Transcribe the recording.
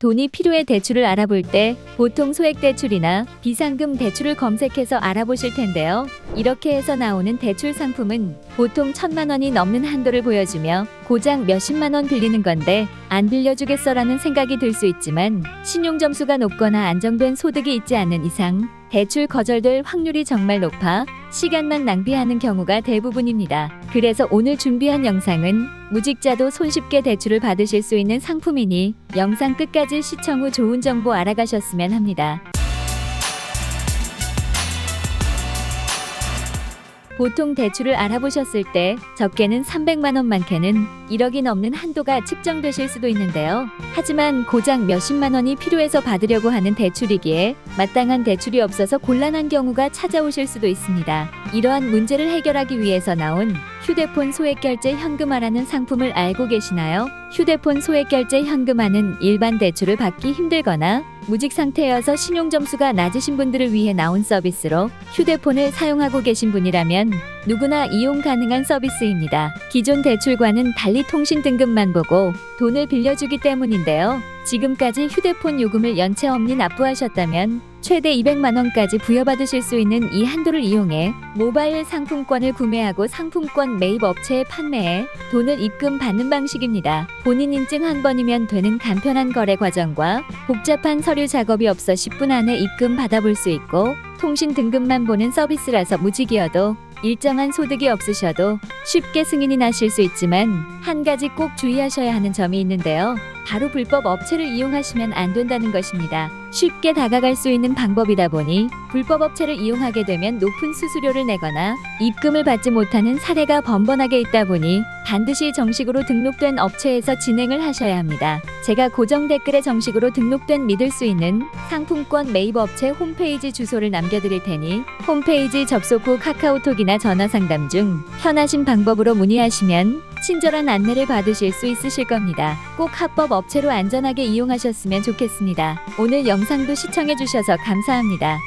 돈이 필요해 대출을 알아볼 때 보통 소액 대출이나 비상금 대출을 검색해서 알아보실 텐데요. 이렇게 해서 나오는 대출 상품은 보통 천만 원이 넘는 한도를 보여주며 고작 몇십만 원 빌리는 건데 안 빌려주겠어라는 생각이 들 수 있지만 신용 점수가 높거나 안정된 소득이 있지 않는 이상 대출 거절될 확률이 정말 높아 시간만 낭비하는 경우가 대부분입니다. 그래서 오늘 준비한 영상은 무직자도 손쉽게 대출을 받으실 수 있는 상품이니 영상 끝까지 시청 후 좋은 정보 알아가셨으면 합니다. 보통 대출을 알아보셨을 때 적게는 300만 원, 많게는 1억이 넘는 한도가 측정되실 수도 있는데요. 하지만 고작 몇십만 원이 필요해서 받으려고 하는 대출이기에 마땅한 대출이 없어서 곤란한 경우가 찾아오실 수도 있습니다. 이러한 문제를 해결하기 위해서 나온 휴대폰 소액결제 현금화라는 상품을 알고 계시나요? 휴대폰 소액결제 현금화는 일반 대출을 받기 힘들거나 무직 상태여서 신용 점수가 낮으신 분들을 위해 나온 서비스로 휴대폰을 사용하고 계신 분이라면 누구나 이용 가능한 서비스입니다. 기존 대출과는 달리 통신 등급만 보고 돈을 빌려주기 때문인데요. 지금까지 휴대폰 요금을 연체 없이 납부하셨다면 최대 200만 원까지 부여받으실 수 있는 이 한도를 이용해 모바일 상품권을 구매하고 상품권 매입 업체에 판매해 돈을 입금 받는 방식입니다. 본인 인증 한 번이면 되는 간편한 거래 과정과 복잡한 서류 작업이 없어 10분 안에 입금 받아볼 수 있고 통신 등급만 보는 서비스라서 무직이어도 일정한 소득이 없으셔도 쉽게 승인이 나실 수 있지만 한 가지 꼭 주의하셔야 하는 점이 있는데요. 바로 불법 업체를 이용하시면 안 된다는 것입니다. 쉽게 다가갈 수 있는 방법이다 보니 불법 업체를 이용하게 되면 높은 수수료를 내거나 입금을 받지 못하는 사례가 번번하게 있다 보니 반드시 정식으로 등록된 업체에서 진행을 하셔야 합니다. 제가 고정 댓글에 정식으로 등록된 믿을 수 있는 상품권 매입 업체 홈페이지 주소를 남겨드릴 테니 홈페이지 접속 후 카카오톡이나 전화 상담 중 편하신 방법으로 문의하시면 친절한 안내를 받으실 수 있으실 겁니다. 꼭 합법 업체로 안전하게 이용하셨으면 좋겠습니다. 오늘 영상도 시청해주셔서 감사합니다.